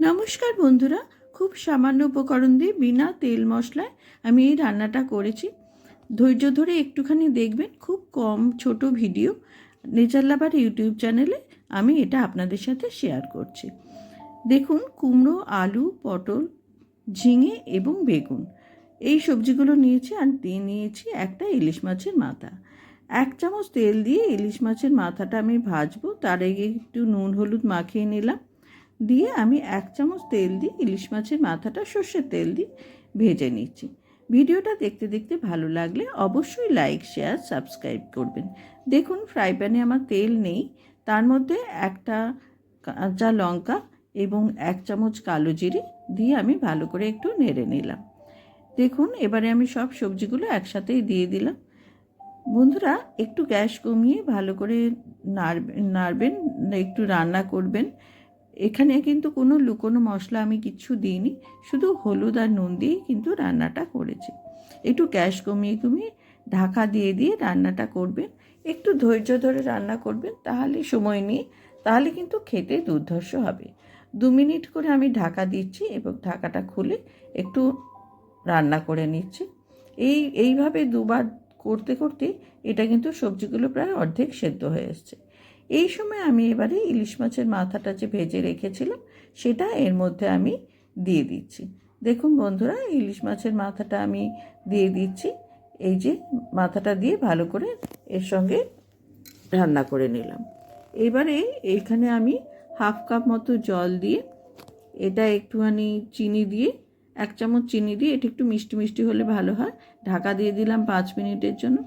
নমস্কার বন্ধুরা, খুব সামান্য উপকরণ দিয়ে বিনা তেল মশলায় আমি এই রান্নাটা করেছি। ধৈর্য ধরে একটুখানি দেখবেন, খুব কম ছোট ভিডিও। নেচার লাভার ইউটিউব চ্যানেলে আমি এটা আপনাদের সাথে শেয়ার করছি। দেখুন, কুমড়ো, আলু, পটল, ঝিঙে এবং বেগুন। এই সবজিগুলো নিয়েছি আর দিয়ে নিয়েছি একটা ইলিশ মাছের মাথা। এক চামচ তেল দিয়ে ইলিশ মাছের মাথাটা আমি ভাজবো, তার আগে একটু নুন, হলুদ মাখিয়ে নিলাম। দিয়ে আমি এক চামচ তেল দিয়ে ইলিশ মাছের মাথাটা সর্ষের তেল দিয়ে ভেজে নিচ্ছি। ভিডিওটা দেখতে দেখতে ভালো লাগলে অবশ্যই লাইক, শেয়ার, সাবস্ক্রাইব করবেন। দেখুন, ফ্রাই প্যানে আমার তেল নেই। তার মধ্যে একটা কাঁচা লঙ্কা এবং এক চামচ কালো জিরে দিয়ে আমি ভালো করে একটু নেড়ে নিলাম। দেখুন, এবারে আমি সব সবজিগুলো একসাথেই দিয়ে দিলাম। বন্ধুরা, একটু গ্যাস কমিয়ে ভালো করে নাড়বেন নাড়বেন, একটু রান্না করবেন। এখানে কিন্তু কোনো লুকোনো মশলা আমি কিচ্ছু দিইনি, শুধু হলুদ আর নুন দিয়েই কিন্তু রান্নাটা করেছি। একটু গ্যাস কমিয়ে কমিয়ে ঢাকা দিয়ে দিয়ে রান্নাটা করবেন, একটু ধৈর্য ধরে রান্না করবেন, তাহলে সময় নিয়ে তাহলে কিন্তু খেতে দুর্ধর্ষ হবে। দু মিনিট করে আমি ঢাকা দিচ্ছি এবং ঢাকাটা খুলে একটু রান্না করে নিচ্ছি। এই, এইভাবে দুবার করতে করতে এটা কিন্তু সবজিগুলো প্রায় অর্ধেক সেদ্ধ হয়ে এসছে। এই সময় আমি এবারে ইলিশ মাছের মাথাটা যে ভেজে রেখেছিলাম, সেটা এর মধ্যে আমি দিয়ে দিচ্ছি। দেখুন বন্ধুরা, ইলিশ মাছের মাথাটা আমি দিয়ে দিচ্ছি। এই যে মাথাটা দিয়ে ভালো করে এর সঙ্গে রান্না করে নিলাম। এবারে এখানে আমি হাফ কাপ মতো জল দিয়ে, এটা একটুখানি চিনি দিয়ে, এক চামচ চিনি দিয়ে, এটা একটু মিষ্টি মিষ্টি হলে ভালো হয়। ঢাকা দিয়ে দিলাম পাঁচ মিনিটের জন্য।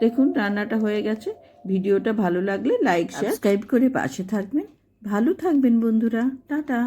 দেখুন রান্নাটা হয়ে গেছে। ভিডিওটা ভালো লাগলে লাইক সাবস্ক্রাইব করে পাশে থাকবেন। ভালো থাকবেন বন্ধুরা। টাটা।